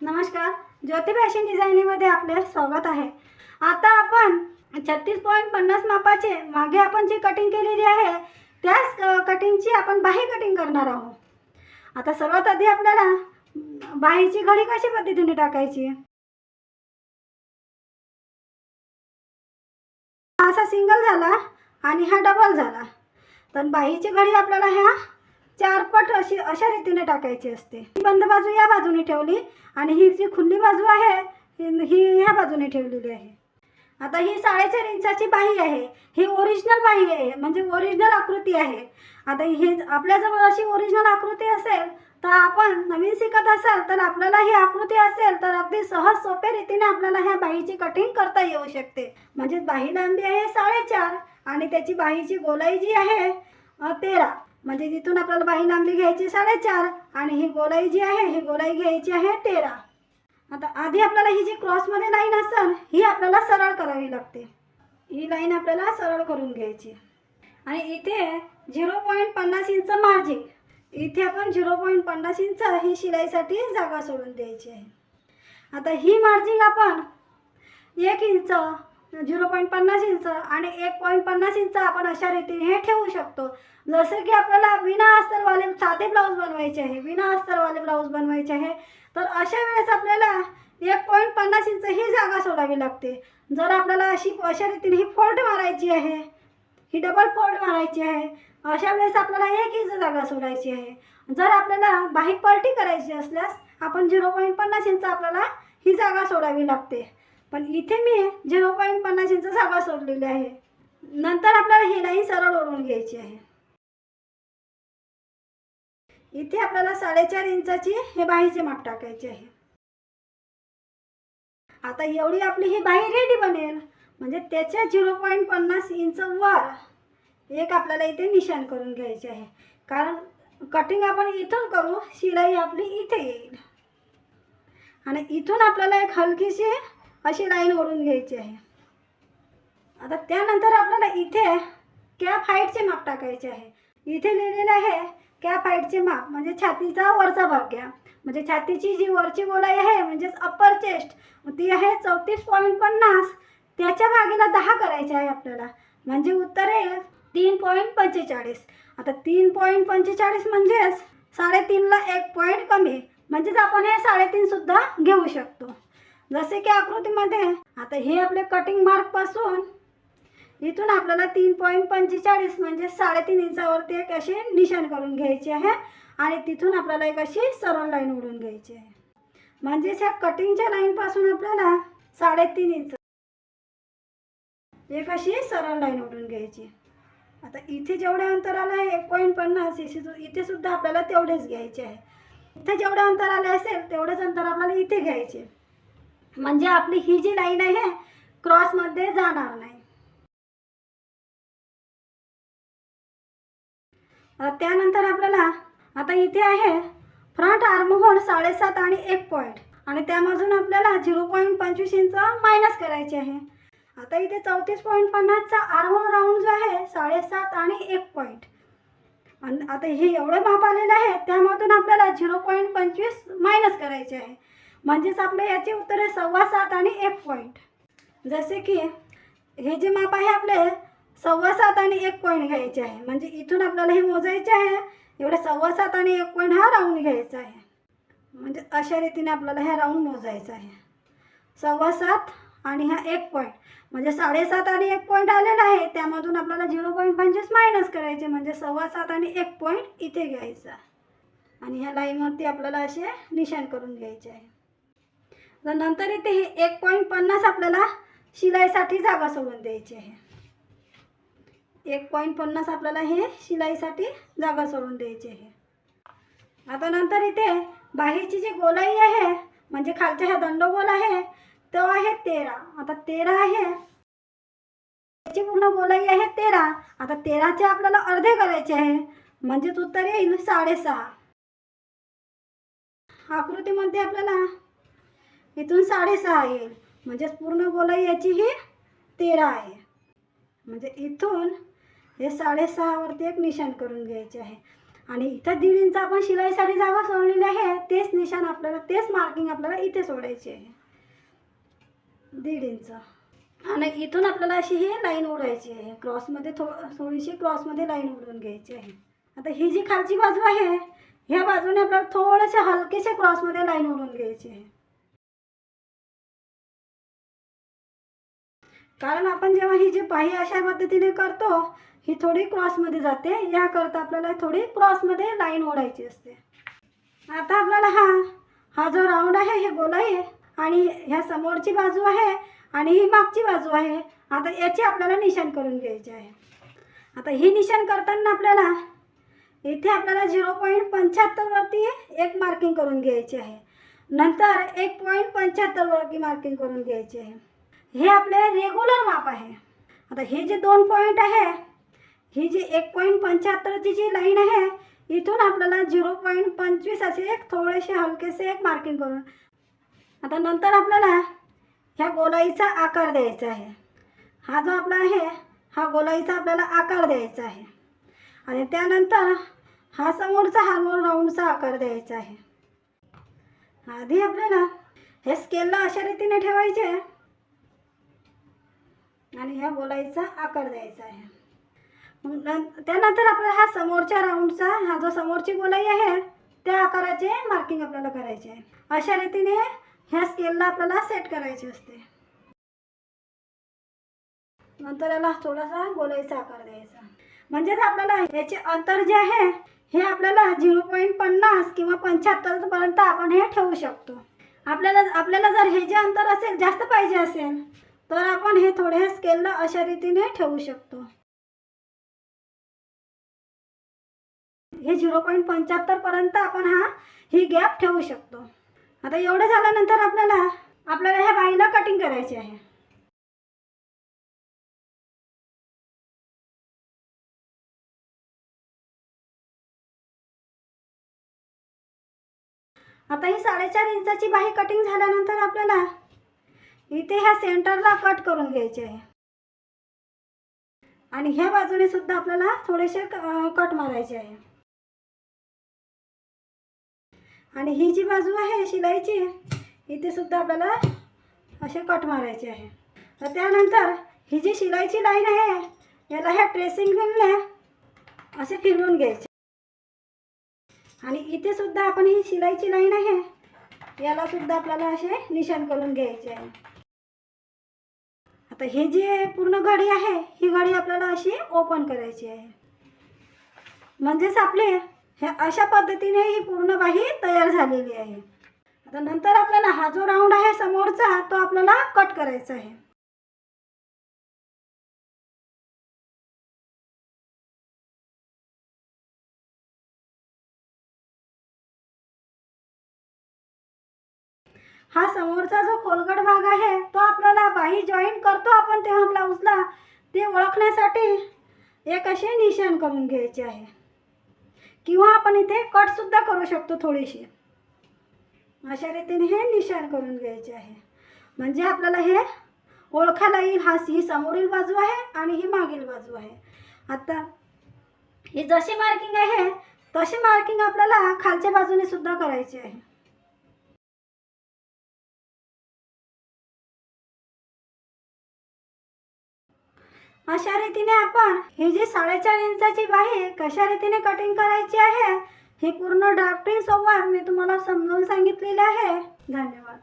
नमस्कार ज्योती फॅशन डिझायनिंगमध्ये आपले स्वागत आहे. आता आपण छत्तीस पॉईंट पन्नास मापाचे मागे आपण जी कटिंग केलेली आहे त्याच कटिंगची आपण बाही कटिंग करणार आहोत. आता सर्वात आधी आपल्याला बाहीची घडी कशी पद्धतीने टाकायची? हा असा सिंगल झाला आणि हा डबल झाला. तर बाहीची घडी आपल्याला ह्या चार पट अशी अशा रीतीने टाकायची असते. ही बंद बाजू या बाजूने ठेवली आणि ही जी खुली बाजू आहे ही ह्या बाजूने ठेवलेली आहे. आता ही साडेचार इंचाची बाही आहे. ही ओरिजिनल बाही आहे म्हणजे ओरिजिनल आकृती आहे. आता हे आपल्याजवळ अशी ओरिजिनल आकृती असेल तर आपण नवीन शिकत असाल तर आपल्याला ही आकृती असेल तर अगदी सहज सोप्या रीतीने आपल्याला ह्या बाहीची कटिंग करता येऊ शकते. म्हणजे बाही लांबी आहे साडेचार आणि त्याची बाहीची गोलाई जी आहे तेरा. म्हणजे तिथून आपल्याला बाही लांबी घ्यायची साडेचार आणि ही गोलाई जी आहे ही गोलाई घ्यायची आहे तेरा. आता आधी आपल्याला ही जी क्रॉसमध्ये लाईन असेल ही आपल्याला सरळ करावी लागते. ही लाईन आपल्याला सरळ करून घ्यायची. आणि इथे झिरो पॉईंट पन्नास इंच मार्जिन इथे आपण झिरो पॉईंट पन्नास इंच ही शिलाईसाठी जागा सोडून द्यायची आहे. आता ही मार्जिन आपण एक इंच झिरो पॉईंट पन्नास इंच आणि एक पॉईंट पन्नास इंच आपण अशा रीतीने हे ठेवू शकतो. जसं की आपल्याला विना अस्तरवाले साधे ब्लाऊज बनवायचे आहे विना अस्तरवाले ब्लाऊज बनवायचे आहे तर अशा वेळेस आपल्याला एक पॉईंट पन्नास इंच ही जागा सोडावी लागते. जर आपल्याला अशी अशा रीतीने ही फोल्ड मारायची आहे ही डबल फोल्ड मारायची आहे अशा वेळेस आपल्याला एक इंच जागा सोडायची आहे. जर आपल्याला बाही पलटी करायची असल्यास आपण झिरो पॉईंट पन्नास इंच आपल्याला ही जागा सोडावी लागते. पण इथे मी झिरो पॉईंट पन्नास इंच जागा सोडलेली आहे. नंतर आपल्याला ही लाईन सरळ ओढून घ्यायची आहे. इथे आपल्याला साडेचार इंचाची हे बाहीचे माप टाकायचे आहे. आता एवढी आपली ही बाही रेडी बनेल म्हणजे त्याच्या झिरो पॉईंट पन्नास इंच वर एक आपल्याला इथे निशाण करून घ्यायचे आहे. कारण कटिंग आपण इथून करू शिलाई आपली इथे येईल. आणि इथून आपल्याला एक हलकीशी अशी लाईन ओढून घ्यायची आहे. आता त्यानंतर आपल्याला इथे कॅप हाईटचे माप टाकायचे आहे. इथे लिहिलेलं आहे कॅप हाईटचे माप म्हणजे छातीचा वरचा भाग घ्या. म्हणजे छातीची जी वरची गोलाई आहे म्हणजेच अप्पर चेस्ट ती आहे चौतीस पॉईंट पन्नास. त्याच्या भागीला दहा करायचे आहे आपल्याला. म्हणजे उत्तर येईल तीन पॉईंट पंचेचाळीस. आता तीन पॉईंट पंचेचाळीस म्हणजेच साडेतीनला एक पॉईंट कमी. म्हणजेच आपण हे साडेतीनसुद्धा घेऊ शकतो. जसे की आकृतीमध्ये. आता हे आपले कटिंग मार्कपासून इथून आपल्याला तीन पॉईंट पंचेचाळीस म्हणजे साडेतीन इंचावरती एक अशी निशाण करून घ्यायची आहे. आणि तिथून आपल्याला एक अशी सरळ लाईन उडून घ्यायची आहे. म्हणजेच ह्या कटिंगच्या लाईनपासून आपल्याला साडेतीन इंच एक अशी सरळ लाईन उडून घ्यायची आता इथे जेवढ्या अंतराला आहे एक पॉईंट पन्नास इथे इथे सुद्धा आपल्याला तेवढेच घ्यायचे आहे. इथे जेवढं अंतर आले असेल तेवढंच अंतर आपल्याला इथे घ्यायचे म्हणजे आपली ही जी लाईन आहे क्रॉसमध्ये जाणार नाही. त्यानंतर आपल्याला आता इथे आहे फ्रंट आर्म होल साडेसात आणि एक पॉईंट आणि त्यामधून आपल्याला झिरो पॉईंट पंचवीस इंच मायनस करायचे आहे. आता इथे चौतीस पॉईंट पन्नासचा आर्म राऊंड जो आहे साडेसात आणि एक पॉईंट आणि आता हे एवढं माप आलेलं आहे त्यामधून आपल्याला झिरो पॉईंट पंचवीस मायनस करायचे आहे. म्हणजेच आपले याचे उत्तर आहे सव्वा सात आणि एक पॉईंट जसे की हे जे माप आहे आपले सव्वा सात आणि एक पॉईंट घ्यायचे आहे. म्हणजे इथून आपल्याला हे मोजायचे आहे एवढे सव्वा सात आणि एक पॉईंट हा राऊंड घ्यायचा आहे. म्हणजे अशा रीतीने आपल्याला हे राऊंड मोजायचं आहे. सव्वा सात आणि हा एक पॉईंट म्हणजे साडेसात आणि एक पॉईंट आलेला आहे त्यामधून आपल्याला झिरो पॉईंट पंचवीस मायनस करायचे म्हणजे सव्वा सात आणि एक पॉईंट इथे घ्यायचा आणि ह्या लाईनवरती आपल्याला असे निशाण करून घ्यायचे आहे. तर नंतर इथे हे एक पॉईंट पन्नास आपल्याला शिलाईसाठी जागा सोडून द्यायची आहे. एक पॉईंट पन्नास आपल्याला हे शिलाईसाठी जागा सोडून द्यायची आहे. आता नंतर इथे बाहेरची जी गोलाई आहे म्हणजे खालच्या ह्या दंडगोल आहे तो आहे तेरा. आता तेरा आहे. त्याची पूर्ण गोलाई आहे तेरा. आता तेराचे आपल्याला अर्धे करायचे आहे. म्हणजेच उत्तर येईल साडेसहा. आकृतीमध्ये आपल्याला इथून साडेसहा येईल म्हणजेच पूर्ण गोलाई याची ही तेरा आहे. म्हणजे इथून हे साडेसहावरती एक निशाण करून घ्यायचे आहे. आणि इथं दीड इंच आपण शिलाईसाठी जागा सोडलेली आहे. तेच निशाण आपल्याला तेच मार्किंग आपल्याला इथे सोडायची आहे. दीड इंच. आणि इथून आपल्याला अशी ही लाईन उडायची आहे. क्रॉसमध्ये थो थोडीशी क्रॉसमध्ये लाईन उडवून घ्यायची आहे. आता ही जी खालची बाजू आहे ह्या बाजूने आपल्याला थोडेसे हलकेसे क्रॉसमध्ये लाईन उडून घ्यायची आहे. कारण आपण जेव्हा ही जी पाही अशा पद्धतीने करतो ही थोडी क्रॉसमध्ये जाते. याकरता आपल्याला थोडी क्रॉसमध्ये लाईन ओढायची असते. आता आपल्याला हा हा जो राऊंड आहे हे गोलाई आहे. आणि ह्या समोरची बाजू आहे आणि ही मागची बाजू आहे. आता याची आपल्याला निशाण करून घ्यायची आहे. आता ही निशाण करताना आपल्याला इथे आपल्याला झिरो पॉईंट पंच्याहत्तरवरती एक मार्किंग करून घ्यायची आहे. नंतर एक पॉईंट पंच्याहत्तरवरती मार्किंग करून घ्यायची आहे. हे आपले रेग्युलर माप आहे. आता हे जे दोन पॉईंट आहे ही जी एक पॉईंट पंच्याहत्तरची जी लाईन आहे इथून आपल्याला झिरो पॉईंट पंचवीस असे एक थोडेसे हलकेसे एक मार्किंग करून. आता नंतर आपल्याला ह्या गोलाईचा आकार द्यायचा आहे. हा जो आपला आहे हा गोलाईचा आपल्याला आकार द्यायचा आहे. आणि त्यानंतर हा समोरचा हार्मोन राऊंडचा आकार द्यायचा आहे. आधी आपल्याला हे स्केलला अशा रीतीने ठेवायचे आणि ह्या गोलाईचा आकार द्यायचा आहे. मग त्यानंतर आपल्याला हा समोरच्या राऊंडचा हा जो समोरची गोलाई आहे त्या आकाराचे मार्किंग आपल्याला करायचे आहे. अशा रीतीने ह्या स्केलला आपल्याला सेट करायचे असते. नंतर याला थोडासा गोलाईचा आकार द्यायचा. म्हणजेच आपल्याला याचे अंतर जे आहे हे आपल्याला झिरो पॉईंट पन्नास किंवा पंच्याहत्तरपर्यंत आपण हे ठेवू शकतो. आपल्याला आपल्याला जर हे जे अंतर असेल जास्त पाहिजे असेल तर आपण हे थोडे स्केलला अशा रीतीने ठेवू शकतो. हे झिरो पॉईंट पंच्याहत्तरपर्यंत आपण हा ही गॅप ठेवू शकतो. आता एवढं झाल्यानंतर आपल्याला आपल्याला ह्या बाईला कटिंग करायची आहे. आता ही साडेचार इंचाची बाही कटिंग झाल्यानंतर आपल्याला इथे ह्या सेंटरला कट करून घ्यायचे आहे. आणि ह्या बाजूने सुद्धा आपल्याला थोडेसे कट मारायचे आहे. आणि ही जी बाजू आहे शिलाईची इथे सुद्धा आपल्याला असे कट मारायचे आहे. तर त्यानंतर ही जी शिलाईची लाईन आहे याला ह्या ट्रेसिंग व्हीलने असे फिरवून घ्यायचे. आणि इथे सुद्धा आपण ही शिलाईची लाईन आहे याला सुद्धा आपल्याला असे निशाण करून घ्यायचे आहे. आता हे जे पूर्ण घडी आहे ही घडी आपल्याला अशी ओपन करायची आहे. म्हणजेच आपले हे अशा पद्धतीने ही पूर्ण बाही तयार झालेली आहे. आता नंतर आपल्याला हा जो राऊंड आहे समोरचा तो आपल्याला कट करायचा आहे. हा समोरचा जो खोलगट भाग आहे तो आपल्याला बाही जॉईन करतो आपण तेव्हा ब्लाऊजला ते ओळखण्यासाठी एक असे निशाण करून घ्यायचे आहे. किंवा आपण इथे कटसुद्धा करू शकतो थोडीशी. अशा रीतीने हे निशाण करून घ्यायचे आहे. म्हणजे आपल्याला हे ओळखायला येईल हा ही समोरील बाजू आहे आणि ही मागील बाजू आहे. आता ही जशी मार्किंग आहे तशी मार्किंग आपल्याला खालच्या बाजूने सुद्धा करायची आहे. अशा रीतीने आपण ही जी साडेचार इंचाची बाही कशा रीतीने कटिंग करायची आहे ही पूर्ण ड्राफ्टिंग सोबत मी तुम्हाला समजावून सांगितलेले आहे. धन्यवाद.